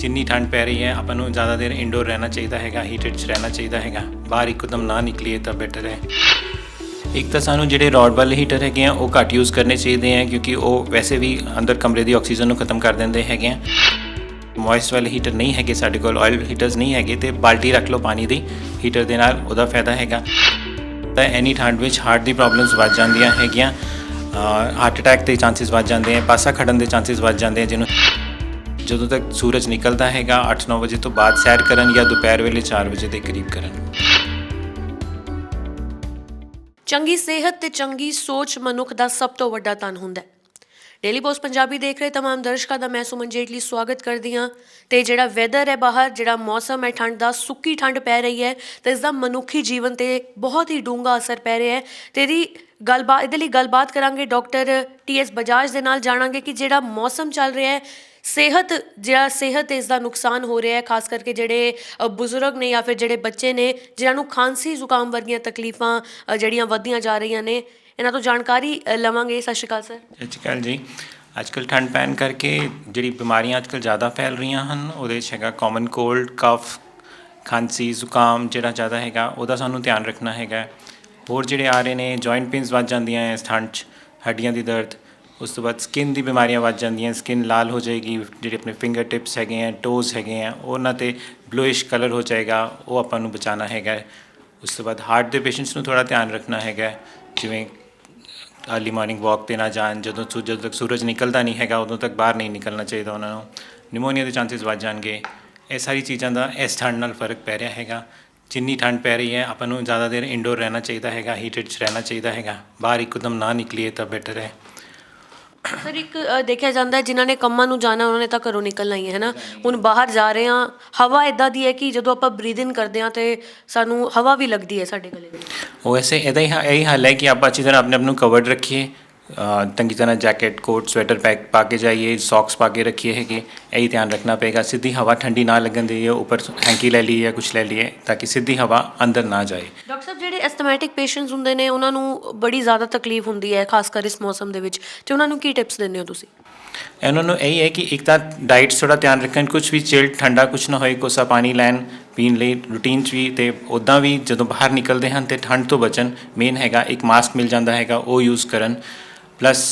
ਜਿੰਨੀ ਠੰਡ ਪੈ ਰਹੀ ਹੈ, ਆਪਾਂ ਨੂੰ ਜ਼ਿਆਦਾ ਦੇਰ ਇਨਡੋਰ ਰਹਿਣਾ ਚਾਹੀਦਾ ਹੈਗਾ ਹੀਟਡ 'ਚ ਰਹਿਣਾ ਚਾਹੀਦਾ ਹੈਗਾ। ਬਾਹਰ ਇੱਕਦਮ ਨਾ ਨਿਕਲੀਏ ਤਾਂ ਬੈਟਰ ਹੈ। ਇੱਕ ਤਾਂ ਸਾਨੂੰ ਜਿਹੜੇ ਰੋਡ ਵਾਲੇ ਹੀਟਰ ਹੈਗੇ ਆ, ਉਹ ਘੱਟ ਯੂਜ਼ ਕਰਨੇ ਚਾਹੀਦੇ ਆ, ਕਿਉਂਕਿ ਉਹ ਵੈਸੇ ਵੀ ਅੰਦਰ ਕਮਰੇ ਦੀ ਆਕਸੀਜਨ ਨੂੰ ਖਤਮ ਕਰ ਦਿੰਦੇ ਹੈਗੇ ਆ। ਮੋਇਸਟ ਵਾਲੇ ਹੀਟਰ ਨਹੀਂ ਹੈਗੇ ਸਾਡੇ ਕੋਲ ਆਇਲ ਹੀਟਰਸ ਨਹੀਂ ਹੈਗੇ ਤੇ ਬਾਲਟੀ ਰੱਖ ਲਓ ਪਾਣੀ ਦੀ ਹੀਟਰ ਦੇ ਨਾਲ ਉਹਦਾ ਫਾਇਦਾ ਹੈਗਾ। ਤਾਂ ਐਨੀ ਠੰਡ ਵਿੱਚ ਹਾਰਟ ਦੀ ਪ੍ਰੋਬਲਮਸ ਵੱਧ ਜਾਂਦੀਆਂ ਹੈਗੀਆਂ। ਹਾਰਟ ਅਟੈਕ ਦੇ ਚਾਂਸਸ ਵੱਧ ਜਾਂਦੇ ਆ, ਪਾਸਾ ਖੜਨ ਦੇ ਚਾਂਸਸ ਵੱਧ ਜਾਂਦੇ ਆ, ਜਿਹਨੂੰ ਜਦੋਂ ਤੱਕ ਸੂਰਜ ਨਿਕਲਦਾ ਹੈਗਾ 8-9 ਵਜੇ ਤੋਂ ਬਾਅਦ ਸੈਰ ਕਰਨ ਜਾਂ ਦੁਪਹਿਰ ਵੇਲੇ 4 ਵਜੇ ਦੇ ਕਰੀਬ ਕਰਨ ਚੰਗੀ ਸਿਹਤ ਤੇ ਚੰਗੀ ਸੋਚ ਮਨੁੱਖ ਦਾ ਸਭ ਤੋਂ ਵੱਡਾ ਧਨ ਹੁੰਦਾ ਹੈ ਡੇਲੀ ਪੋਸਟ ਪੰਜਾਬੀ ਦੇਖ ਰਹੇ तमाम ਦਰਸ਼ਕਾਂ ਦਾ ਮੈਂ ਸੁਮਨ ਜੇਟਲੀ ਸਵਾਗਤ ਕਰਦੀ ਹਾਂ ਤੇ ਜਿਹੜਾ ਵੈਦਰ ਹੈ ਬਾਹਰ ਜਿਹੜਾ ਮੌਸਮ ਹੈ ਠੰਡ ਦਾ ਸੁੱਕੀ ਠੰਡ ਪੈ ਰਹੀ ਹੈ ਤੇ ਇਸ ਦਾ ਮਨੁੱਖੀ ਜੀਵਨ ਤੇ ਬਹੁਤ ਹੀ ਡੂੰਘਾ ਅਸਰ ਪੈ ਰਿਹਾ ਹੈ ਤੇ ਇਹਦੀ ਗੱਲਬਾਤ ਇਹਦੇ ਲਈ ਗੱਲਬਾਤ ਕਰਾਂਗੇ ਡਾਕਟਰ ਟੀ ਐਸ ਬਜਾਜ ਦੇ ਨਾਲ ਜਾਣਾਂਗੇ ਕਿ ਜਿਹੜਾ ਮੌਸਮ ਚੱਲ ਰਿਹਾ ਹੈ ਸਿਹਤ ਜਿਹੜਾ ਸਿਹਤ ਇਸ ਦਾ ਨੁਕਸਾਨ ਹੋ ਰਿਹਾ ਹੈ ਖਾਸ ਕਰਕੇ ਜਿਹੜੇ ਅ, ਬਜ਼ੁਰਗ ਨੇ ਜਾਂ ਫਿਰ ਜਿਹੜੇ ਬੱਚੇ ਨੇ ਜਿਨ੍ਹਾਂ ਨੂੰ ਖਾਂਸੀ ਜ਼ੁਕਾਮ ਵਰਗੀਆਂ ਤਕਲੀਫਾਂ ਅ, ਜਿਹੜੀਆਂ ਵੱਧਦੀਆਂ ਜਾ ਰਹੀਆਂ ਨੇ ਇਹਨਾਂ ਤੋਂ ਜਾਣਕਾਰੀ ਅ, ਲਵਾਂਗੇ। ਸਤਿ ਸ਼੍ਰੀ ਅਕਾਲ ਸਰ। ਸਤਿ ਸ਼੍ਰੀ ਅਕਾਲ ਜੀ। ਅੱਜਕੱਲ ਠੰਡ ਪੈਣ ਕਰਕੇ ਜਿਹੜੀ ਬਿਮਾਰੀਆਂ ਅੱਜਕੱਲ ਜ਼ਿਆਦਾ ਫੈਲ ਰਹੀਆਂ ਹਨ ਉਹਦੇ 'ਚ ਹੈਗਾ ਕਾਮਨ ਕੋਲਡ ਕਫ ਖਾਂਸੀ ਜ਼ੁਕਾਮ ਜਿਹੜਾ ਜ਼ਿਆਦਾ ਹੈਗਾ ਉਹਦਾ ਸਾਨੂੰ ਧਿਆਨ ਰੱਖਣਾ ਹੈਗਾ। ਹੋਰ ਜਿਹੜੇ ਆ ਰਹੇ ਨੇ ਜੁਆਇੰਟ ਪੇਨਸ ਵੱਧ ਜਾਂਦੀਆਂ ਹੈ ਇਸ ਠੰਡ 'ਚ ਹੱਡੀਆਂ ਦੀ ਦਰਦ ਉਸ ਤੋਂ ਬਾਅਦ ਸਕਿਨ ਦੀ ਬਿਮਾਰੀਆਂ ਵੱਧ ਜਾਂਦੀਆਂ ਸਕਿਨ ਲਾਲ ਹੋ ਜਾਏਗੀ, ਜਿਹੜੇ ਆਪਣੇ ਫਿੰਗਰ ਟਿਪਸ ਹੈਗੇ ਆ ਟੋਜ਼ ਹੈਗੇ ਆ, ਉਹਨਾਂ ਤੇ ਬਲੂਇਸ਼ ਕਲਰ ਹੋ ਜਾਏਗਾ, ਉਹ ਆਪਾਂ ਨੂੰ ਬਚਾਉਣਾ ਹੈਗਾ। ਉਸ ਤੋਂ ਬਾਅਦ ਹਾਰਟ ਦੇ ਪੇਸ਼ੈਂਟਸ ਨੂੰ ਥੋੜਾ ਧਿਆਨ ਰੱਖਣਾ ਹੈਗਾ, ਜਿਵੇਂ ਅਰਲੀ ਮਾਰਨਿੰਗ ਵਾਕ ਤੇ ਨਾ ਜਾਣ, ਜਦੋਂ ਸੂ- ਜਦੋਂ ਤੱਕ ਸੂਰਜ ਨਿਕਲਦਾ ਨਹੀਂ ਹੈਗਾ, ਉਦੋਂ ਤੱਕ ਬਾਹਰ ਨਹੀਂ ਨਿਕਲਣਾ ਚਾਹੀਦਾ ਉਹਨਾਂ ਨੂੰ। ਨਿਮੋਨੀਆ ਦੇ ਚਾਂਸਸ ਵੱਧ ਜਾਣਗੇ। ਇਹ ਸਾਰੀ ਚੀਜ਼ਾਂ ਦਾ, ਇਸ ਠੰਡ ਨਾਲ ਫ਼ਰਕ ਪੈ ਰਿਹਾ ਹੈਗਾ। ਜਿੰਨੀ ਠੰਡ ਪੈ ਰਹੀ ਹੈ, ਆਪਾਂ ਨੂੰ ਜ਼ਿਆਦਾ ਦੇਰ ਇਨਡੋਰ ਰਹਿਣਾ ਚਾਹੀਦਾ ਹੈਗਾ ਹੀਟਡ 'ਚ ਰਹਿਣਾ ਚਾਹੀਦਾ ਹੈਗਾ। ਬਾਹਰ ਇੱਕਦਮ ਨਾ ਨਿਕਲੀਏ ਤਾਂ ਬੈਟਰ ਹੈ। ਸਰ ਇੱਕ ਅ, ਦੇਖਿਆ ਜਾਂਦਾ ਹੈ ਜਿਨ੍ਹਾਂ ਨੇ ਕੰਮਾਂ ਨੂੰ ਜਾਣਾ ਉਹਨਾਂ ਨੇ ਤਾਂ ਘਰੋਂ ਨਿਕਲਣਾ ਹੀ ਹੈ ਨਾ ਹੁਣ ਬਾਹਰ ਜਾ ਰਹੇ ਹਾਂ ਹਵਾ ਇਦਾਂ ਦੀ ਹੈ ਕਿ ਜਦੋਂ ਆਪਾਂ ਬਰੀਥ ਇਨ ਕਰਦੇ ਹਾਂ ਤੇ ਸਾਨੂੰ ਹਵਾ ਵੀ ਲੱਗਦੀ ਹੈ ਸਾਡੇ ਗਲੇ ਵਿੱਚ। ਉਹ ਐਸੇ ਇਹਦਾ ਹੀ ਹਾ- ਇਹੀ ਹਾਲ ਹੈ ਕਿ ਆਪਾਂ ਅੱਛੀ ਤਰ੍ਹਾਂ ਆਪਣੇ ਆਪ ਨੂੰ ਕਵਰਡ ਰੱਖੀਏ। ਚੰਗੀ ਤਰ੍ਹਾਂ ਜੈਕਟ ਕੋਟ ਸਵੈਟਰ ਪੈਕ ਪਾ ਕੇ ਜਾਈਏ ਸੌਕਸ ਪਾ ਕੇ ਰੱਖੀਏ ਹੈਗੇ ਇਹੀ ਧਿਆਨ ਰੱਖਣਾ ਪਏਗਾ। ਸਿੱਧੀ ਹਵਾ ਠੰਡੀ ਨਾ ਲੱਗਣ ਦੇਈਏ ਉੱਪਰ ਹੈਂਕੀ ਲੈ ਲਈਏ ਜਾਂ ਕੁਝ ਲੈ ਲਈਏ ਤਾਂ ਕਿ ਸਿੱਧੀ ਹਵਾ ਅੰਦਰ ਨਾ ਜਾਏ। ਡਾਕਟਰ ਸਾਹਿਬ ਜਿਹੜੇ ਐਸਥਮੈਟਿਕ ਪੇਸ਼ੈਂਟਸ ਹੁੰਦੇ ਨੇ ਉਹਨਾਂ ਨੂੰ ਬੜੀ ਜ਼ਿਆਦਾ ਤਕਲੀਫ ਹੁੰਦੀ ਹੈ ਖਾਸ ਕਰ ਇਸ ਮੌਸਮ ਦੇ ਵਿੱਚ। ਤੇ ਉਹਨਾਂ ਨੂੰ ਕੀ ਟਿਪਸ ਦਿੰਦੇ ਹੋ ਤੁਸੀਂ? ਇਹਨਾਂ ਨੂੰ ਇਹੀ ਹੈ ਕਿ ਇੱਕ ਤਾਂ ਡਾਈਟ ਥੋੜਾ ਧਿਆਨ ਰੱਖਣ ਕੁਝ ਵੀ ਚਿਲਡ ਠੰਡਾ ਕੁਝ ਨਾ ਹੋਏ ਕੋਸਾ ਪਾਣੀ ਲੈਣ ਪੀਣ ਲਈ ਰੂਟੀਨ 'ਚ ਵੀ ਤੇ ਉਦਾਂ ਵੀ ਜਦੋਂ ਬਾਹਰ ਨਿਕਲਦੇ ਹਨ ਤੇ ਠੰਡ ਤੋਂ ਬਚਣ ਮੇਨ ਹੈਗਾ ਇੱਕ ਮਾਸਕ ਮਿਲ ਜਾਂਦਾ ਹੈਗਾ ਉਹ ਯੂਜ਼ ਕਰਨ। ਪਲੱਸ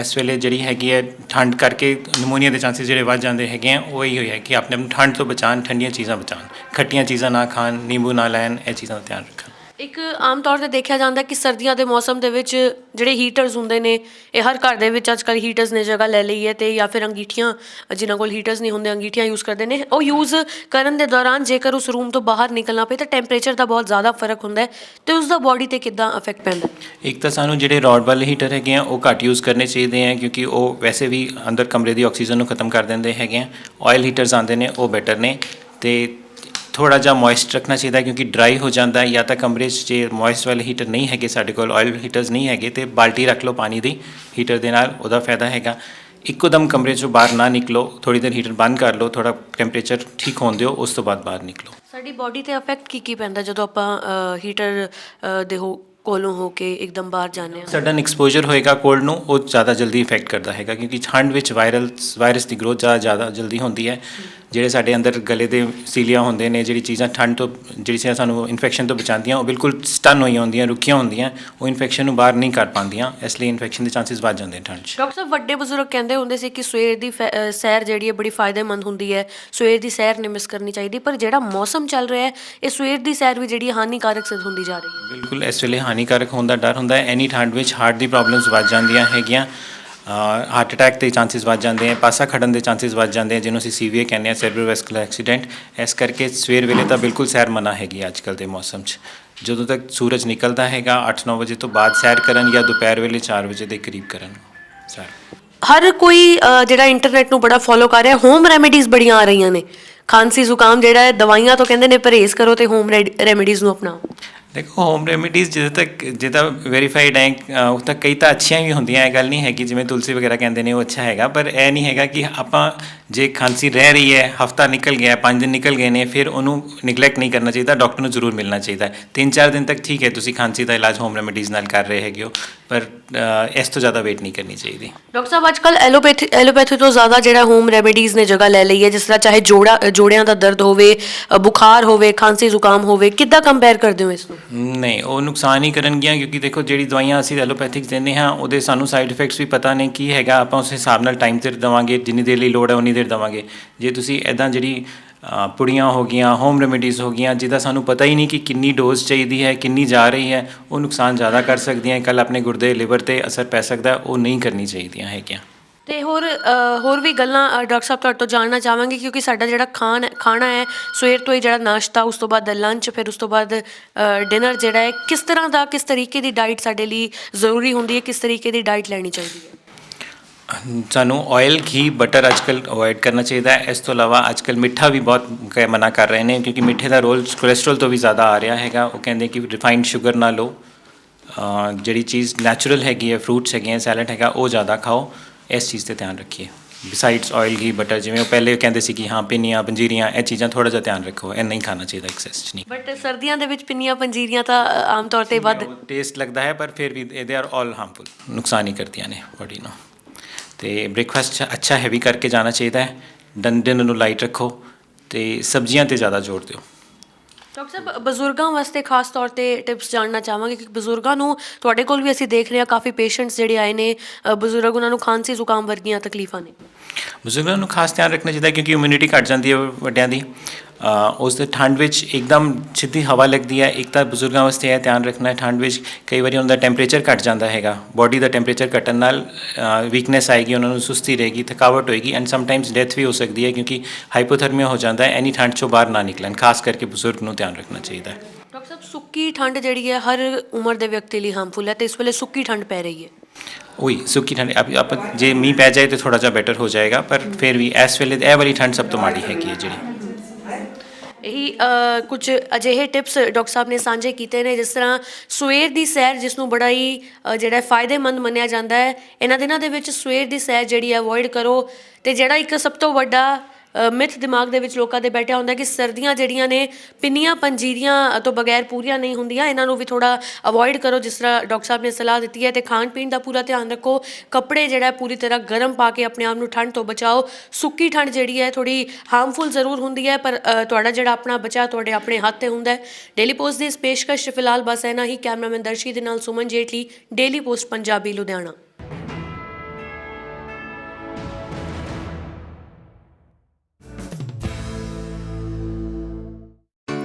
ਇਸ ਵੇਲੇ ਜਿਹੜੀ ਹੈਗੀ ਹੈ ਠੰਡ ਕਰਕੇ ਨਮੋਨੀਆ ਦੇ ਚਾਂਸਸ ਜਿਹੜੇ ਵੱਧ ਜਾਂਦੇ ਹੈਗੇ ਆ, ਉਹ ਇਹੀ ਹੋਇਆ ਕਿ ਆਪਣੇ ਆਪ ਨੂੰ ਠੰਡ ਤੋਂ ਬਚਾਉਣ, ਠੰਡੀਆਂ ਚੀਜ਼ਾਂ ਬਚਾਉਣ, ਖੱਟੀਆਂ ਚੀਜ਼ਾਂ ਨਾ ਖਾਣ, ਨਿੰਬੂ ਨਾ ਲੈਣ, ਇਹ ਚੀਜ਼ਾਂ ਦਾ ਧਿਆਨ ਰੱਖਣ। ਇੱਕ ਆਮ ਤੌਰ ਤੇ ਦੇਖਿਆ ਜਾਂਦਾ ਕਿ ਸਰਦੀਆਂ ਦੇ ਮੌਸਮ ਦੇ ਵਿੱਚ ਜਿਹੜੇ ਹੀਟਰਸ ਹੁੰਦੇ ਨੇ, ਇਹ ਹਰ ਘਰ ਦੇ ਵਿੱਚ ਅੱਜਕੱਲ ਹੀਟਰਸ ਨੇ ਜਗ੍ਹਾ ਲੈ ਲਈ ਹੈ ਤੇ ਜਾਂ ਫਿਰ ਅੰਗੀਠੀਆਂ, ਜਿਨ੍ਹਾਂ ਕੋਲ ਹੀਟਰਸ ਨਹੀਂ ਹੁੰਦੇ, ਅੰਗੀਠੀਆਂ ਯੂਜ਼ ਕਰਦੇ ਨੇ। ਉਹ ਯੂਜ਼ ਕਰਨ ਦੇ ਦੌਰਾਨ ਜੇਕਰ ਉਸ ਰੂਮ ਤੋਂ ਬਾਹਰ ਨਿਕਲਣਾ ਪਏ ਤਾਂ ਟੈਂਪਰੇਚਰ ਦਾ ਬਹੁਤ ਜ਼ਿਆਦਾ ਫ਼ਰਕ ਹੁੰਦਾ ਹੈ ਤੇ ਉਸ ਦਾ ਬਾਡੀ ਤੇ ਕਿੱਦਾਂ ਇਫੈਕਟ ਪੈਂਦਾ ਇੱਕ ਤਾਂ ਸਾਨੂੰ ਜਿਹੜੇ ਰੋਡ ਵਾਲੇ ਹੀਟਰ ਹੈਗੇ ਆ, ਉਹ ਘੱਟ ਯੂਜ਼ ਕਰਨੇ ਚਾਹੀਦੇ ਆ, ਕਿਉਂਕਿ ਉਹ ਵੈਸੇ ਵੀ ਅੰਦਰ ਕਮਰੇ ਦੀ ਆਕਸੀਜਨ ਨੂੰ ਖਤਮ ਕਰ ਦਿੰਦੇ ਹੈਗੇ ਆ। ਆਇਲ ਹੀਟਰਸ ਆਉਂਦੇ ਨੇ, ਉਹ ਬੈਟਰ ਨੇ ਤੇ ਥੋੜਾ ਜਿਹਾ ਮੋਇਸਟ ਰੱਖਣਾ ਚਾਹੀਦਾ ਕਿਉਂਕਿ ਡਰਾਈ ਹੋ ਜਾਂਦਾ ਹੈ ਜਾਂ ਤਾਂ ਕਮਰੇ 'ਚ ਜੇ ਮੋਇਸਟ ਵਾਲੇ ਹੀਟਰ ਨਹੀਂ ਹੈਗੇ ਸਾਡੇ ਕੋਲ ਆਇਲ ਹੀਟਰਸ ਨਹੀਂ ਹੈਗੇ ਤੇ ਬਾਲਟੀ ਰੱਖ ਲਓ ਪਾਣੀ ਦੀ ਹੀਟਰ ਦੇ ਨਾਲ ਉਹਦਾ ਫਾਇਦਾ ਹੈਗਾ। ਇੱਕੋ ਦਮ ਕਮਰੇ 'ਚੋਂ ਬਾਹਰ ਨਾ ਨਿਕਲੋ ਥੋੜੀ ਦੇਰ ਹੀਟਰ ਬੰਦ ਕਰ ਲਓ ਥੋੜਾ ਟੈਂਪਰੇਚਰ ਠੀਕ ਹੋਣ ਦਿਓ ਉਸ ਤੋਂ ਬਾਅਦ ਬਾਹਰ ਨਿਕਲੋ। ਸਾਡੀ ਬਾਡੀ ਤੇ ਇਫੈਕਟ ਕੀ ਕੀ ਪੈਂਦਾ ਜਦੋਂ ਆਪਾਂ ਹੀਟਰ ਦੇ ਹੋ ਕੋਲੋਂ ਹੋ ਕੇ ਇੱਕਦਮ ਬਾਹਰ ਜਾਂਦੇ ਹਾਂ? ਸਡਨ ਐਕਸਪੋਜ਼ਰ ਹੋਏਗਾ ਕੋਲਡ ਨੂੰ ਉਹ ਜ਼ਿਆਦਾ ਜਲਦੀ ਇਫੈਕਟ ਕਰਦਾ ਹੈਗਾ ਕਿਉਂਕਿ ਠੰਡ ਵਿੱਚ ਵਾਇਰਲ ਵਾਇਰਸ ਦੀ ਗਰੋਥ ਜ਼ਿਆਦਾ ਜ਼ਿਆਦਾ ਜਲਦੀ ਹੁੰਦੀ ਹੈ। ਜਿਹੜੇ ਸਾਡੇ ਅੰਦਰ ਗਲੇ ਦੇ ਸੀਲੀਆ ਹੁੰਦੇ ਨੇ ਜਿਹੜੀ ਚੀਜ਼ਾਂ ਠੰਡ ਤੋਂ ਜਿਹੜੀ ਸਾਨੂੰ ਇਨਫੈਕਸ਼ਨ ਤੋਂ ਬਚਾਉਂਦੀਆਂ ਉਹ ਬਿਲਕੁਲ ਸਟਨ ਹੋਈਆਂ ਹੁੰਦੀਆਂ ਰੁਕੀਆਂ ਹੁੰਦੀਆਂ ਉਹ ਇਨਫੈਕਸ਼ਨ ਨੂੰ ਬਾਹਰ ਨਹੀਂ ਕਰ ਪਾਉਂਦੀਆਂ ਇਸ ਲਈ ਇਨਫੈਕਸ਼ਨ ਦੇ ਚਾਂਸਸ ਵੱਧ ਜਾਂਦੇ ਨੇ ਠੰਡ 'ਚ। ਡਾਕਟਰ ਸਾਹਿਬ ਵੱਡੇ ਬਜ਼ੁਰਗ ਕਹਿੰਦੇ ਹੁੰਦੇ ਸੀ ਕਿ ਸਵੇਰ ਦੀ ਸੈਰ ਜਿਹੜੀ ਹੈ ਬੜੀ ਫਾਇਦੇਮੰਦ ਹੁੰਦੀ ਹੈ। ਸਵੇਰ ਦੀ ਸੈਰ ਨਹੀਂ ਮਿਸ ਕਰਨੀ ਚਾਹੀਦੀ ਪਰ ਜਿਹੜਾ ਮੌਸਮ ਚੱਲ ਰਿਹਾ ਹੈ ਇਹ ਸਵੇਰ ਦੀ ਸੈਰ ਵੀ ਜਿਹੜੀ ਹਾਨੀਕਾਰਕ ਸਿੱਧ ਹੁੰਦੀ ਜਾ ਰਹੀ ਹੈ। ਬਿਲਕੁਲ ਇਸ ਵੇਲੇ ਹਾਨੀਕਾਰਕ ਹੋਣ ਦਾ ਡਰ ਹੁੰਦਾ ਹੈ ਐਨੀ ਠੰਡ ਵਿੱਚ ਹਾਰਟ ਦੀ ਪ੍ਰੋਬਲਮਸ ਵੱਧ ਜਾਂਦੀਆਂ ਹੈਗੀਆਂ। ਹਾਰਟ ਅਟੈਕ ਦੇ ਚਾਂਸਸ ਵੱਧ ਜਾਂਦੇ ਆ ਪਾਸਾ ਖੜਨ ਦੇ ਚਾਂਸਸ ਵੱਧ ਜਾਂਦੇ ਆ ਜਿਹਨੂੰ ਅਸੀਂ ਸੀਵੀਏ ਕਹਿੰਦੇ ਆ ਸੈਰਬ੍ਰੋਵੈਸਕੂਲਰ ਐਕਸੀਡੈਂਟ ਇਸ ਕਰਕੇ ਸਵੇਰ ਵੇਲੇ ਤਾਂ ਬਿਲਕੁਲ ਸੈਰ ਮਨਾ ਹੈਗੀ ਅੱਜ ਕੱਲ ਦੇ ਮੌਸਮ 'ਚ। ਜਦੋਂ ਤੱਕ ਸੂਰਜ ਨਿਕਲਦਾ ਹੈਗਾ 8-9 ਵਜੇ ਤੋਂ ਬਾਅਦ ਸੈਰ ਕਰਨ ਜਾਂ ਦੁਪਹਿਰ ਵੇਲੇ 4 ਵਜੇ ਦੇ ਕਰੀਬ ਕਰਨ। ਸੈਰ। ਹਰ ਕੋਈ ਅ, ਜਿਹੜਾ ਇੰਟਰਨੈਟ ਨੂੰ ਬੜਾ ਫੋਲੋ ਕਰ ਰਿਹਾ ਹੋਮ ਰੈਮੇਡੀਜ਼ ਬੜੀਆਂ ਆ ਰਹੀਆਂ ਨੇ। ਖਾਂਸੀ ਜ਼ੁਕਾਮ ਜਿਹੜਾ ਹੈ ਦਵਾਈਆਂ ਤੋਂ ਕਹਿੰਦੇ ਨੇ ਪਰਹੇਜ਼ ਕਰੋ ਤੇ ਹੋਮ ਰੈਮੇਡੀਜ਼ ਨੂੰ ਅਪਣਾਓ। ਦੇਖੋ ਹੋਮ ਰੈਮੇਡੀਜ਼ ਜਿੱਥੇ ਤੱਕ ਜਿੱਦਾਂ ਵੈਰੀਫਾਈਡ ਹੈ ਅ, ਉਹ ਤਾਂ ਕਈ ਤਾਂ ਅੱਛੀਆਂ ਵੀ ਹੁੰਦੀਆਂ ਇਹ ਗੱਲ ਨਹੀਂ ਹੈ ਕਿ ਜਿਵੇਂ ਤੁਲਸੀ ਵਗੈਰਾ ਕਹਿੰਦੇ ਨੇ ਉਹ ਅੱਛਾ ਹੈਗਾ ਪਰ ਇਹ ਨਹੀਂ ਹੈਗਾ ਕਿ ਆਪਾਂ ਜੇ ਖਾਂਸੀ ਰਹਿ ਰਹੀ ਹੈ ਹਫਤਾ ਨਿਕਲ ਗਿਆ 5 ਦਿਨ ਨਿਕਲ ਗਏ ਨੇ ਫਿਰ ਉਹਨੂੰ ਨਿਗਲੈਕਟ ਨਹੀਂ ਕਰਨਾ ਚਾਹੀਦਾ ਡਾਕਟਰ ਨੂੰ ਜ਼ਰੂਰ ਮਿਲਣਾ ਚਾਹੀਦਾ। ਤਿੰਨ ਚਾਰ ਦਿਨ ਤੱਕ ਠੀਕ ਹੈ ਤੁਸੀਂ ਖਾਂਸੀ ਦਾ ਇਲਾਜ ਹੋਮ ਰੈਮੇਡੀਜ਼ ਨਾਲ ਕਰ ਰਹੇ ਹੈਗੇ ਹੋ ਪਰ ਇਸ ਤੋਂ ਜ਼ਿਆਦਾ ਵੇਟ ਨਹੀਂ ਕਰਨੀ ਚਾਹੀਦੀ ਡਾਕਟਰ ਸਾਹਿਬ ਅੱਜਕੱਲ ਐਲੋਪੈਥੀ ਐਲੋਪੈਥੀ ਤੋਂ ਜ਼ਿਆਦਾ ਜਿਹੜਾ ਹੋਮ ਰੈਮੇਡੀਜ਼ ਨੇ ਜਗ੍ਹਾ ਲੈ ਲਈ ਹੈ ਜਿਸ ਤਰ੍ਹਾਂ ਚਾਹੇ ਜੋੜਾ ਜੋੜਿਆਂ ਦਾ ਦਰਦ ਹੋਵੇ ਬੁਖਾਰ ਹੋਵੇ ਖਾਂਸੀ ਜ਼ੁਕਾਮ ਹੋਵੇ ਕਿੱਦਾਂ ਕੰਪੇਅਰ ਕਰਦੇ ਹੋ ਇਸ ਨੂੰ ਨਹੀਂ ਉਹ ਨੁਕਸਾਨ ਹੀ ਕਰਨਗੀਆਂ ਕਿਉਂਕਿ ਦੇਖੋ ਜਿਹੜੀ ਦਵਾਈਆਂ ਅਸੀਂ ਐਲੋਪੈਥਿਕ ਦਿੰਦੇ ਹਾਂ ਉਹਦੇ ਸਾਨੂੰ ਸਾਈਡ ਇਫੈਕਟਸ ਵੀ ਪਤਾ ਨਹੀਂ ਕੀ ਹੈਗਾ ਆਪਾਂ ਉਸ ਹਿਸਾਬ ਨਾਲ ਟਾਈਮ ਤੇ ਦਵਾਂਗੇ ਜਿੰਨੀ ਦੇਰ ਲਈ ਲੋੜ ਹੈ ਉਨੀ ਦੇਰ ਦਵਾਂਗੇ। ਜੇ ਤੁਸੀਂ ਐਦਾਂ ਜਿਹੜੀ ਪੁੜੀਆਂ ਹੋ ਗਈਆਂ ਹੋਮ ਰੈਮੇਡੀਜ਼ ਹੋ ਗਈਆਂ, ਜਿਹਦਾ ਸਾਨੂੰ ਪਤਾ ਹੀ ਨਹੀਂ ਕਿ ਕਿੰਨੀ ਡੋਜ਼ ਚਾਹੀਦੀ ਹੈ, ਕਿੰਨੀ ਜਾ ਰਹੀ ਹੈ, ਉਹ ਨੁਕਸਾਨ ਜ਼ਿਆਦਾ ਕਰ ਸਕਦੀਆਂ ਕੱਲ ਆਪਣੇ ਗੁਰਦੇ ਲਿਵਰ ਤੇ ਅਸਰ ਪੈ ਸਕਦਾ ਉਹ ਨਹੀਂ ਕਰਨੀ ਚਾਹੀਦੀਆਂ ਹੈਗੀਆਂ। ਤੇ ਹੋਰ ਹੋਰ ਵੀ ਗੱਲਾਂ ਡਾਕਟਰ ਸਾਹਿਬ ਤੁਹਾਡੇ ਤੋਂ ਜਾਣਨਾ ਚਾਹਾਂਗੇ, ਕਿਉਂਕਿ ਸਾਡਾ ਜਿਹੜਾ ਖਾਣ, ਖਾਣਾ ਹੈ, ਸਵੇਰ ਤੋਂ ਹੀ ਜਿਹੜਾ ਨਾਸ਼ਤਾ, ਉਸ ਤੋਂ ਬਾਅਦ ਲੰਚ ਫਿਰ ਉਸ ਤੋਂ ਬਾਅਦ ਡਿਨਰ ਜਿਹੜਾ ਹੈ, ਕਿਸ ਤਰ੍ਹਾਂ ਦਾ, ਕਿਸ ਤਰੀਕੇ ਦੀ ਡਾਈਟ ਸਾਡੇ ਲਈ ਜ਼ਰੂਰੀ ਹੁੰਦੀ ਹੈ, ਕਿਸ ਤਰੀਕੇ ਦੀ ਡਾਈਟ ਲੈਣੀ ਚਾਹੀਦੀ ਹੈ? ਸਾਨੂੰ ਆਇਲ ਘੀ ਬਟਰ ਅੱਜਕੱਲ ਅਵੋਇਡ ਕਰਨਾ ਚਾਹੀਦਾ ਹੈ। ਇਸ ਤੋਂ ਇਲਾਵਾ ਅੱਜਕੱਲ ਮਿੱਠਾ ਵੀ ਬਹੁਤ ਮਨਾ ਕਰ ਰਹੇ ਨੇ ਕਿਉਂਕਿ ਮਿੱਠੇ ਦਾ ਰੋਲ ਕੋਲੇਸਟ੍ਰੋਲ ਤੋਂ ਵੀ ਜ਼ਿਆਦਾ ਆ ਰਿਹਾ ਹੈਗਾ। ਉਹ ਕਹਿੰਦੇ ਕਿ ਰਿਫਾਈਨਡ ਸ਼ੂਗਰ ਨਾ ਲਓ। ਜਿਹੜੀ ਚੀਜ਼ ਨੈਚੁਰਲ ਹੈਗੀ ਹੈ ਫਰੂਟਸ ਹੈਗੇ ਹੈ ਸੈਲਡ ਹੈਗਾ ਉਹ ਜ਼ਿਆਦਾ ਖਾਓ। ਇਸ ਚੀਜ਼ ਤੇ ਧਿਆਨ ਰੱਖੀਏ। ਬਿਸਾਈਡਸ ਆਇਲ ਘੀ ਬਟਰ ਜਿਵੇਂ ਉਹ ਪਹਿਲੇ ਕਹਿੰਦੇ ਸੀ ਕਿ ਹਾਂ ਪਿੰਨੀਆਂ ਪੰਜੀਰੀਆਂ ਇਹ ਚੀਜ਼ਾਂ ਥੋੜਾ ਜਿਹਾ ਧਿਆਨ ਰੱਖੋ। ਇਹ ਨਹੀਂ ਖਾਣਾ ਚਾਹੀਦਾ ਐਕਸੈਸ 'ਚ ਨਹੀਂ। ਬਟ ਸਰਦੀਆਂ ਦੇ ਵਿੱਚ ਪਿੰਨੀਆਂ ਪੰਜੀਰੀਆਂ ਤਾਂ ਆਮ ਤੌਰ ਤੇ ਵੱਧ ਟੇਸਟ ਲੱਗਦਾ ਹੈ ਪਰ ਫਿਰ ਵੀ ਦੇ ਆਰ ਆਲ ਹਾਰਮਫੁਲ ਨੁਕਸਾਨ ਹੀ ਕਰਦੀਆਂ ਨੇ ਬੋਡੀ ਨੂੰ। ਤੇ ਬ੍ਰੇਕਫਾਸਟ ਅੱਛਾ ਹੈਵੀ ਕਰਕੇ ਜਾਣਾ ਚਾਹੀਦਾ ਹੈ। ਡੰਡਨ ਨੂੰ ਲਾਈਟ ਰੱਖੋ ਤੇ ਸਬਜ਼ੀਆਂ ਤੇ ਜ਼ਿਆਦਾ ਜ਼ੋਰ ਦਿਓ। ਡਾਕਟਰ ਸਾਹਿਬ ਬਜ਼ੁਰਗਾਂ ਵਾਸਤੇ ਖਾਸ ਤੌਰ ਤੇ ਟਿਪਸ ਜਾਣਨਾ ਚਾਹਾਂਗੇ ਕਿ ਬਜ਼ੁਰਗਾਂ ਨੂੰ ਤੁਹਾਡੇ ਕੋਲ ਵੀ ਅਸੀਂ ਦੇਖ ਰਹੇ ਹਾਂ ਕਾਫੀ ਪੇਸ਼ੈਂਟਸ ਜਿਹੜੇ ਆਏ ਨੇ ਬਜ਼ੁਰਗ ਉਹਨਾਂ ਨੂੰ ਖਾਂਸੀ ਜ਼ੁਕਾਮ ਵਰਗੀਆਂ ਤਕਲੀਫਾਂ ਨੇ। ਬਜ਼ੁਰਗਾਂ ਨੂੰ ਖਾਸ ਧਿਆਨ ਰੱਖਣਾ ਚਾਹੀਦਾ ਕਿਉਂਕਿ ਇਮਿਊਨਿਟੀ ਘਟ ਜਾਂਦੀ ਹੈ ਵੱਡਿਆਂ ਦੀ। ਉਸ ਦੇ ਠੰਡ ਵਿੱਚ ਇੱਕਦਮ ਸਿੱਧੀ ਹਵਾ ਲੱਗਦੀ ਹੈ ਇੱਕ ਤਾਂ ਬਜ਼ੁਰਗਾਂ ਵਾਸਤੇ ਇਹ ਧਿਆਨ ਰੱਖਣਾ ਹੈ ਠੰਡ ਵਿੱਚ ਕਈ ਵਾਰੀ ਉਹਨਾਂ ਦਾ ਟੈਂਪਰੇਚਰ ਘਟ ਜਾਂਦਾ ਹੈਗਾ ਬਾਡੀ ਦਾ ਟੈਂਪਰੇਚਰ ਘਟਣ ਨਾਲ ਵੀਕਨੈਸ ਆਏਗੀ ਉਹਨਾਂ ਨੂੰ ਸੁਸਤੀ ਰਹੇਗੀ ਥਕਾਵਟ ਹੋਏਗੀ ਐਂਡ ਸਮਟਾਈਮਸ ਡੈਥ ਵੀ ਹੋ ਸਕਦੀ ਹੈ ਕਿਉਂਕਿ ਹਾਈਪੋਥਰਮੀਆ ਹੋ ਜਾਂਦਾ ਹੈ ਐਨੀ ਠੰਡ ਚੋਂ ਬਾਹਰ ਨਾ ਨਿਕਲਣ ਖਾਸ ਕਰਕੇ ਬਜ਼ੁਰਗ ਨੂੰ ਧਿਆਨ ਰੱਖਣਾ ਚਾਹੀਦਾ ਹੈ ਡਾਕਟਰ ਸਾਹਿਬ ਸੁੱਕੀ ਠੰਡ ਜਿਹੜੀ ਹੈ ਹਰ ਉਮਰ ਦੇ ਵਿਅਕਤੀ ਲਈ ਹਾਰਮਫੁਲ ਹੈ ਤੇ ਇਸ ਵੇਲੇ ਸੁੱਕੀ ਠੰਡ ਪੈ ਰਹੀ ਹੈ ਉਹੀ ਸੁੱਕੀ ਠੰਡ ਆਪ ਜੇ ਮੀਂਹ ਪੈ ਜਾਏ ਤਾਂ ਥੋੜਾ ਜਿਹਾ ਬੈਟਰ ਹੋ ਜਾਏਗਾ ਪਰ ਫਿਰ ਵੀ ਇਸ ਵੇਲੇ ਇਹ ਵਾਲੀ ਠੰਡ ਸਭ ਤੋਂ ਮਾੜੀ ਹੈਗੀ ਹੈ ਜਿਹੜੀ ਇਹੀ ਅ, ਕੁਝ ਅਜਿਹੇ ਟਿਪਸ ਡਾਕਟਰ ਸਾਹਿਬ ਨੇ ਸਾਂਝੇ ਕੀਤੇ ਨੇ ਜਿਸ ਤਰ੍ਹਾਂ ਸਵੇਰ ਦੀ ਸੈਰ ਜਿਸ ਨੂੰ ਬੜਾ ਹੀ ਜਿਹੜਾ ਫਾਇਦੇਮੰਦ ਮੰਨਿਆ ਜਾਂਦਾ ਹੈ। ਇਹਨਾਂ ਦਿਨਾਂ ਦੇ ਵਿੱਚ ਸਵੇਰ ਦੀ ਸੈਰ ਜਿਹੜੀ ਅਵੋਇਡ ਕਰੋ। ਤੇ ਜਿਹੜਾ ਇੱਕ ਸਭ ਤੋਂ ਵੱਡਾ ਮਿਥ ਦਿਮਾਗ ਦੇ ਵਿੱਚ ਲੋਕਾਂ ਦੇ ਬੈਠਿਆ ਹੁੰਦਾ ਕਿ ਸਰਦੀਆਂ ਜਿਹੜੀਆਂ ਨੇ, ਪਿੰਨੀਆਂ ਪੰਜੀਰੀਆਂ ਤੋਂ ਬਗੈਰ ਪੂਰੀਆਂ ਨਹੀਂ ਹੁੰਦੀਆਂ। ਇਹਨਾਂ ਨੂੰ ਵੀ ਥੋੜਾ ਅਵੋਇਡ ਕਰੋ, ਜਿਸ ਤਰ੍ਹਾਂ ਡਾਕਟਰ ਸਾਹਿਬ ਨੇ ਸਲਾਹ ਦਿੱਤੀ ਹੈ ਤੇ ਖਾਣ ਪੀਣ ਦਾ ਪੂਰਾ ਧਿਆਨ ਰੱਖੋ। ਕੱਪੜੇ ਜਿਹੜਾ ਪੂਰੀ ਤਰ੍ਹਾਂ ਗਰਮ ਪਾ ਕੇ ਆਪਣੇ ਆਪ ਨੂੰ ਠੰਡ ਤੋਂ ਬਚਾਓ। ਸੁੱਕੀ ਠੰਡ ਜਿਹੜੀ ਹੈ ਥੋੜੀ ਹਾਰਮਫੁਲ ਜ਼ਰੂਰ ਹੁੰਦੀ ਹੈ, ਪਰ ਤੁਹਾਡਾ ਜਿਹੜਾ ਆਪਣਾ ਬਚਾ ਤੁਹਾਡੇ ਆਪਣੇ ਹੱਥ ਤੇ ਹੁੰਦਾ ਹੈ। ਡੇਲੀ ਪੋਸਟ ਦੀ ਇਸ ਪੇਸ਼ਕਸ਼ ਫਿਲਹਾਲ ਬਸ ਹੈ ਨਾ ਹੀ। ਕੈਮਰਾਮੈਨ ਦਰਸ਼ੀ ਦੇ ਨਾਲ ਸੁਮਨ ਜੇਟਲੀ ਡੇਲੀ ਪੋਸਟ ਪੰਜਾਬੀ, ਲੁਧਿਆਣਾ।